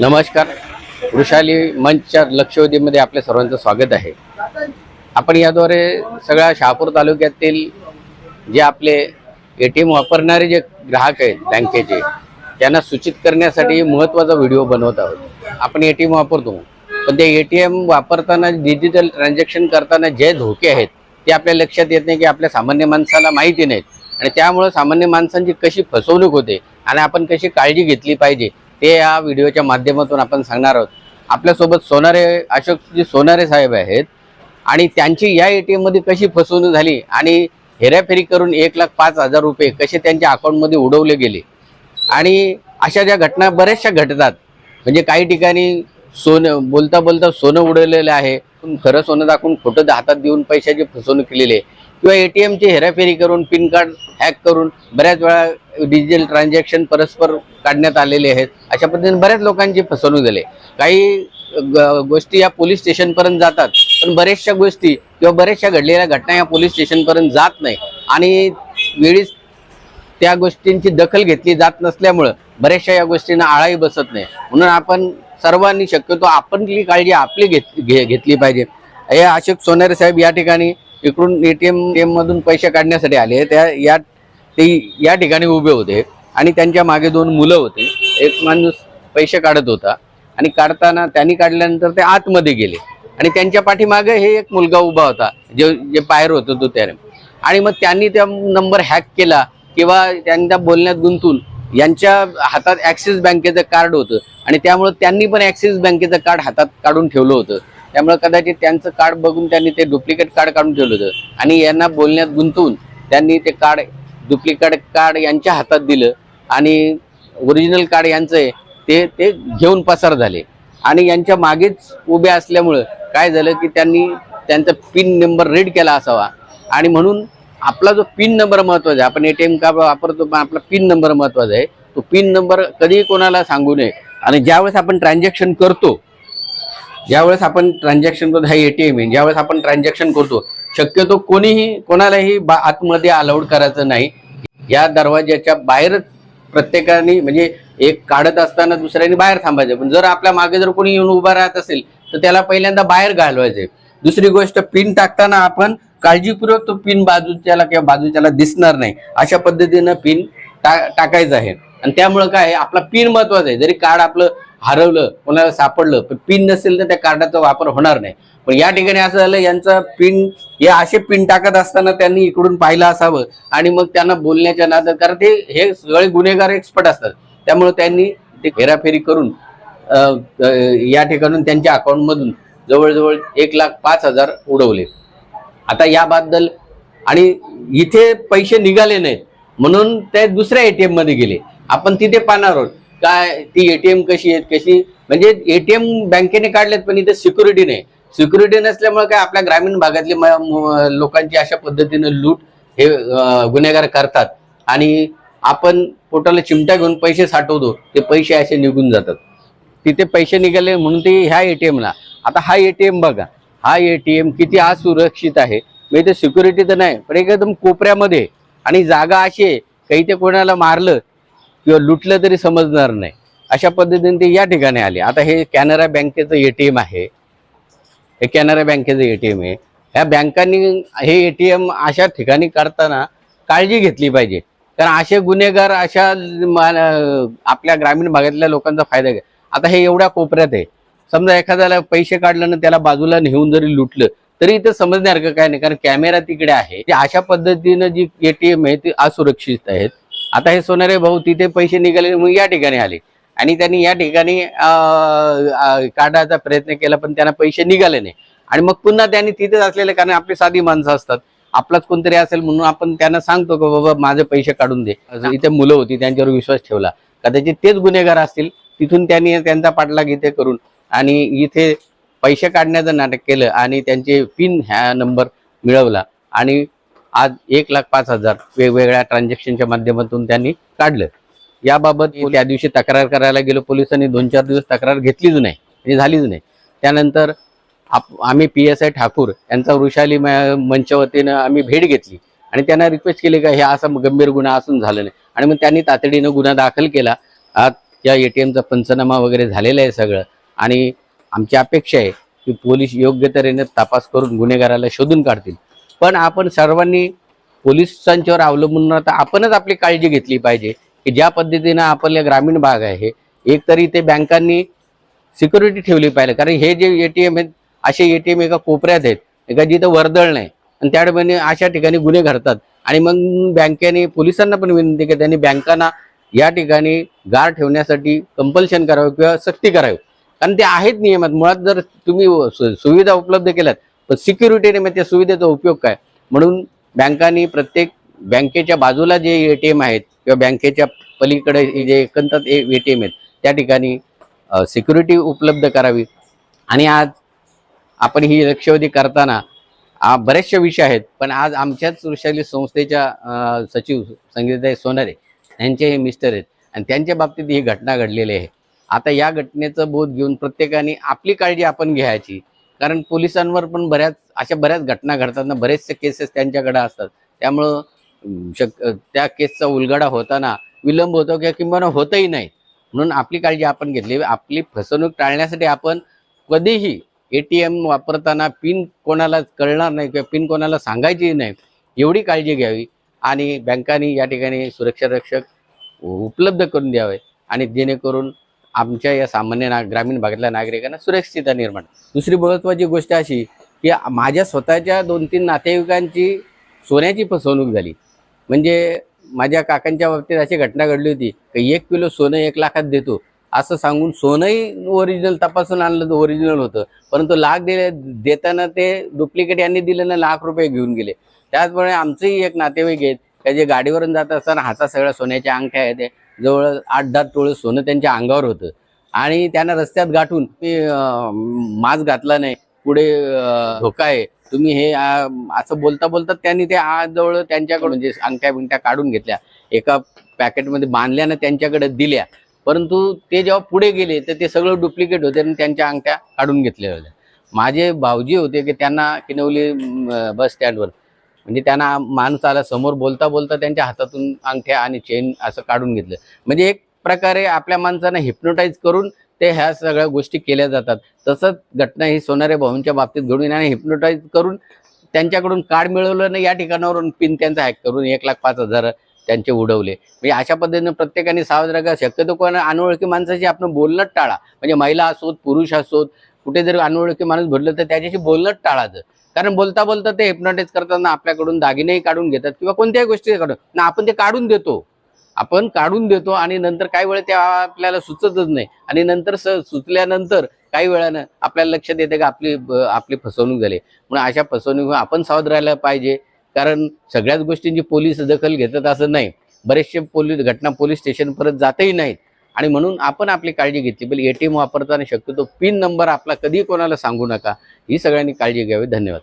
नमस्कार. वृषाली मंचच्या लक्षवेधीमध्ये आपल्या सर्वांचं स्वागत आहे. आपण याद्वारे सगळ्या शहापूर तालुक्यातील जे आपले ए टी एम वापरणारे जे ग्राहक आहेत बँकेचे त्यांना सूचित करण्यासाठी महत्त्वाचा व्हिडिओ बनवत आहोत. आपण ए टी एम वापरतो. पण ते ए टी एम वापरताना डिजिटल ट्रान्झॅक्शन करताना जे धोके आहेत ते आपल्या लक्षात येत नाही की आपल्या सामान्य माणसाला माहिती नाहीत. आणि त्यामुळं सामान्य माणसांची कशी फसवणूक होते आणि आपण कशी काळजी घेतली पाहिजे ते या व्हिडिओच्या माध्यमातून आपण सांगणार आहोत. आपल्यासोबत सोनारे अशोकजी सोनारे साहेब आहेत. आणि त्यांची या ए टी एममध्ये कशी फसवणूक झाली आणि हेराफेरी करून एक लाख पाच हजार रुपये कसे त्यांच्या अकाउंटमध्ये उडवले गेले? आणि अशा ज्या घटना बऱ्याचशा घडतात म्हणजे काही ठिकाणी सोनं बोलता बोलता सोनं उडवलेलं आहे. पण खरं सोनं दाखवून खोटं हातात देऊन पैशाची फसवणूक केलेली आहे. किंवा ए टी एमची हेराफेरी करून पिन कार्ड हॅक करून बऱ्याच वेळा डिजिटल ट्रान्झॅक्शन परस्पर काढण्यात आलेले आहेत. अशा पद्धतीने बऱ्याच लोकांची फसवणूक झाली. काही ग- गोष्टी या पोलीस स्टेशनपर्यंत जातात पण बऱ्याचशा गोष्टी किंवा बऱ्याचशा घडलेल्या घटना या पोलीस स्टेशनपर्यंत जात नाही. आणि वेळीच त्या गोष्टींची दखल घेतली जात नसल्यामुळं बऱ्याचशा या गोष्टींना आळाही बसत नाही. म्हणून आपण सर्वांनी शक्यतो आपणली काळजी आपली घेत घे घेतली पाहिजे. हे अशोक सोनारे साहेब या ठिकाणी इकडून एटीएम टी मधून पैसे काढण्यासाठी आले. त्या या ते या ठिकाणी उभे होते आणि त्यांच्या मागे दोन मुलं होते. एक माणूस पैसे काढत होता आणि काढताना त्यांनी काढल्यानंतर ते आतमध्ये गेले. आणि त्यांच्या पाठीमागे हे एक मुलगा उभा होता जे जे बाहेर होतो तो त्याने आणि मग त्यांनी त्या नंबर हॅक केला किंवा त्यांच्या बोलण्यात गुंतून यांच्या हातात ॲक्सिस बँकेचं कार्ड होतं. आणि त्यामुळं त्यांनी पण ॲक्सिस बँकेचं कार्ड हातात काढून ठेवलं होतं. त्यामुळे कदाचित त्यांचं कार्ड बघून त्यांनी ते डुप्लिकेट कार्ड काढून ठेवलं होतं. आणि यांना बोलण्यात गुंतवून त्यांनी ते कार्ड डुप्लिकेट कार्ड यांच्या हातात दिलं आणि ओरिजिनल कार्ड यांचं आहे ते ते घेऊन पसार झाले. आणि यांच्या मागेच उभे असल्यामुळं काय झालं की त्यांनी त्यांचा पिन नंबर रीड केला असावा. आणि म्हणून आपला जो पिन नंबर महत्त्वाचा आहे आपण ए टी एम का वापरतो पण आपला पिन नंबर महत्त्वाचा आहे. तो पिन नंबर कधीही कोणाला सांगू नये. आणि ज्यावेळेस आपण ट्रान्झॅक्शन करतो ज्यावेळेस आपण ट्रान्झॅक्शन करतो हा एटीएम आहे. ज्यावेळेस आपण ट्रान्झॅक्शन करतो शक्यतो कोणीही कोणालाही बा- आतमध्ये अलाउड करायचं नाही. या दरवाज्याच्या बाहेरच प्रत्येकाने म्हणजे एक काढत असताना दुसऱ्याने बाहेर थांबायचं. पण जर आपल्या मागे जर कोणी येऊन उभा राहत असेल तर त्याला पहिल्यांदा बाहेर घालवायचे दुसरी गोष्ट पिन टाकताना आपण काळजीपूर्वक तो पिन बाजूच्याला किंवा बाजूच्याला दिसणार नाही. अशा पद्धतीनं पिन टा टाकायचं आहे. आणि त्यामुळं काय आहे, आपला पिन महत्त्वाचा आहे. जरी कार्ड आपलं हरवलं कोणाला सापडलं पण पिन नसेल तर त्या कार्डाचा वापर होणार नाही. पण या ठिकाणी असं झालं यांचा पिन हे असे पिन टाकत असताना त्यांनी इकडून पाहिलं असावं आणि मग त्यांना बोलण्याच्या नादात कारण ते हे सगळे गुन्हेगार एक्सपर्ट असतात. त्यामुळे त्यांनी ते हेराफेरी करून या ठिकाणून त्यांच्या अकाउंटमधून जवळजवळ एक लाख पाच हजार उडवले. आता याबद्दल आणि इथे पैसे निघाले नाहीत म्हणून ते दुसऱ्या एटीएममध्ये गेले. आपण तिथे पाहणार आहोत. काय ती एटीएम कशी आहेत कशी? म्हणजे एटीएम बँकेने काढलेत पण इथे सिक्युरिटी नाही. सिक्युरिटी नसल्यामुळे काय आपल्या ग्रामीण भागातले लोकांची अशा पद्धतीनं लूट हे गुन्हेगार करतात. आणि आपण पोटाला चिमट्या घेऊन पैसे साठवतो ते पैसे असे निघून जातात. तिथे पैसे निघाले म्हणून ते ह्या एटीएमला आता हा एटीएम बघा हा एटीएम किती असुरक्षित आहे. म्हणजे ते सिक्युरिटी तर नाही पण एकदम कोपऱ्यामध्ये. आणि जागा अशी आहे काही ते कोणाला मारलं किंवा लुटलं तरी समजणार नाही. अशा पद्धतीने ते या ठिकाणी आले. आता हे कॅनरा बँकेचं एटीएम आहे. हे कॅनरा बँकेचं एटीएम आहे. ह्या बँकांनी हे एटीएम अशा ठिकाणी काढताना काळजी घेतली पाहिजे. कारण असे गुन्हेगार अशा आपल्या ग्रामीण भागातल्या लोकांचा फायदा घ्या. आता हे एवढ्या कोपऱ्यात आहे. समजा एखाद्याला पैसे काढलं त्याला बाजूला नेऊन जरी लुटलं तरी इथं समजण्यासारखं काय नाही? कारण कॅमेरा तिकडे आहे. ते अशा पद्धतीनं जी एटीएम आहे ती असुरक्षित आहेत. आता हे सोनारे भाऊ तिथे पैसे निघाले मग या ठिकाणी आले. आणि त्यांनी या ठिकाणी काढायचा प्रयत्न केला पण त्यांना पैसे निघाले नाही. आणि मग पुन्हा त्यांनी तिथेच असलेले कारण आपली साधी माणसं असतात. आपलाच कोणतरी असेल म्हणून आपण त्यांना सांगतो की बाबा माझे पैसे काढून दे. इथे मुलं होती त्यांच्यावर विश्वास ठेवला. कदाचित तेच गुन्हेगार असतील तिथून त्यांनी त्यांचा पाठलाग इथे करून आणि इथे पैसे काढण्याचं नाटक केलं आणि त्यांचे पिन ह्या नंबर मिळवला. आणि आज एक लाख पाच हजार वेगवेगळ्या ट्रान्झॅक्शनच्या माध्यमातून त्यांनी काढलं. याबाबत त्या दिवशी तक्रार करायला गेलो पोलिसांनी दोन चार दिवस तक्रार घेतलीच नाही. म्हणजे झालीच नाही. त्यानंतर आम्ही पी एस आय ठाकूर यांचा वृषाली म- मंच वतीनं आम्ही भेट घेतली. आणि त्यांना रिक्वेस्ट केली का हे असा गंभीर गुन्हा असून झालं नाही. आणि मग त्यांनी तातडीनं गुन्हा दाखल केला. आ- या ए टी एमचा पंचनामा वगैरे झालेला आहे सगळं. आणि आमची अपेक्षा आहे की पोलीस योग्य तऱ्हेने तपास करून गुन्हेगाराला शोधून काढतील. पण आपण सर्वांनी पोलिसांच्यावर अवलंबून न राहता आपणच आपली काळजी घेतली पाहिजे की ज्या पद्धतीनं आपल्या ग्रामीण भाग आहे एक तरी ते बँकांनी सिक्युरिटी ठेवली पाहिजे. कारण हे जे ए टी एम आहेत असे ए टी एम एका कोपऱ्यात आहेत एका जिथं वर्दळ नाही. आणि त्या ठिकाणी अशा ठिकाणी गुन्हे घडतात. आणि मग बँकेने पोलिसांना पण विनंती की त्यांनी बँकांना या ठिकाणी गार ठेवण्यासाठी कंपल्शन करावं किंवा सक्ती करावी. कारण ते आहेत नियमात. मुळात जर तुम्ही सु- सुविधा उपलब्ध केल्यात तर सिक्युरिटीने मग त्या सुविधेचा उपयोग काय? म्हणून बँकांनी प्रत्येक बँकेच्या बाजूला जे ए टी एम आहेत किंवा बँकेच्या पलीकडे जे एकंदर एम आहेत त्या ठिकाणी सिक्युरिटी उपलब्ध करावी. आणि आज आपण ही लक्षवेधी करताना बरेचसे विषय आहेत पण आज आमच्याच वृषाली संस्थेच्या सचिव संगीताई सोनारे यांचे हे मिस्टर आहेत आणि त्यांच्या बाबतीत ही घटना घडलेली आहे. आता या घटनेचं बोध घेऊन प्रत्येकाने आपली काळजी आपण घ्यायची. कारण पोलिसांवर पण बऱ्याच अशा बऱ्याच घटना घडताना बरेचसे केसेस त्यांच्याकडे असतात. त्यामुळं शक त्या केसचा उलगडा होताना विलंब होतो किंवा किंवा होतही नाही. म्हणून आपली काळजी आपण घेतली. आपली फसवणूक टाळण्यासाठी आपण कधीही ए टी एम वापरताना पिन कोणाला कळणार नाही किंवा पिन कोणाला सांगायची नाही एवढी काळजी घ्यावी आणि बँकांनी या ठिकाणी सुरक्षा रक्षक उपलब्ध करून द्यावे आणि जेणेकरून आमच्या या सामान्य ना ग्रामीण भागातल्या नागरिकांना सुरक्षितता निर्माण. दुसरी महत्त्वाची गोष्ट अशी की माझ्या स्वतःच्या दोन तीन नातेवाईकांची सोन्याची फसवणूक झाली. म्हणजे माझ्या काकांच्या बाबतीत अशी घटना घडली होती की एक किलो सोनं एक लाखात देतो. असं सांगून सोनंही ओरिजिनल तपासून आणलं तर ओरिजिनल होतं. परंतु लाख दिले देताना ते डुप्लिकेट यांनी दिलं ना लाख रुपये घेऊन गेले. त्याचमुळे आमचंही एक नातेवाईक आहेत त्या जे गाडीवरून जात असताना हातात सगळ्या सोन्याच्या अंगठ्या आहेत जवळ आठ दहा टोळं सोनं त्यांच्या अंगावर होतं. आणि त्यांना रस्त्यात गाठून मी मास्क घातला नाही. पुढे धोका आहे. तुम्ही हे असं बोलता बोलता त्यांनी ते आजवळ जवळ त्यांच्याकडून म्हणजे जे अंगठ्या बिंगठ्या काढून घेतल्या. एका पॅकेटमध्ये बांधल्यानं त्यांच्याकडे दिल्या. परंतु ते जेव्हा पुढे गेले तर ते सगळं डुप्लिकेट होते आणि त्यांच्या अंगठ्या काढून घेतल्या होत्या. माझे भाऊजी होते की त्यांना किनवली बस स्टँडवर म्हणजे त्यांना माणसाला समोर बोलता बोलता त्यांच्या हातातून अंगठ्या आणि चेन असं काढून घेतलं. म्हणजे एक प्रकारे आपल्या माणसांना हिप्नोटाईज करून ते ह्या सगळ्या गोष्टी केल्या जातात. तसंच घटना ही सोनारे भाऊंच्या बाबतीत घडून आणि हिप्नोटाईज करून त्यांच्याकडून कार्ड मिळवलं नाही या ठिकाणावरून पिन त्यांचा हॅक करून एक लाख पाच हजार त्यांचे उडवले. म्हणजे अशा पद्धतीने प्रत्येकाने सावध राहा. शक्यतो कोणा अनोळखी माणसाशी आपण बोलणं टाळा. म्हणजे महिला असोत पुरुष असोत कुठे जर अनोळखी माणूस भरलं तर त्याच्याशी बोलणं टाळायचं. कारण बोलता बोलता ते हिप्नॉटाईज करताना आपल्याकडून दागिनेही काढून घेतात किंवा कोणत्याही गोष्टी काढून. ना आपण ते काढून देतो. आपण काढून देतो आणि नंतर काही वेळ त्या आपल्याला सुचतच नाही. आणि नंतर स सुचल्यानंतर काही वेळानं आपल्याला लक्षात येते की आपली ब- आपली फसवणूक झाली. म्हणून अशा फसवणूक आपण सावध राहायला पाहिजे. कारण सगळ्याच गोष्टींची पोलीस दखल घेतात असं नाही. बरेचसे पोलीस घटना पोलीस स्टेशन परत जातही नाहीत. आणि म्हणून आपण आपली काळजी घेतली. पण एटीएम वापरताना शक्यतो पिन नंबर आपला कधी कोणाला सांगू नका. ही सगळ्यांनी काळजी घ्यावी. धन्यवाद.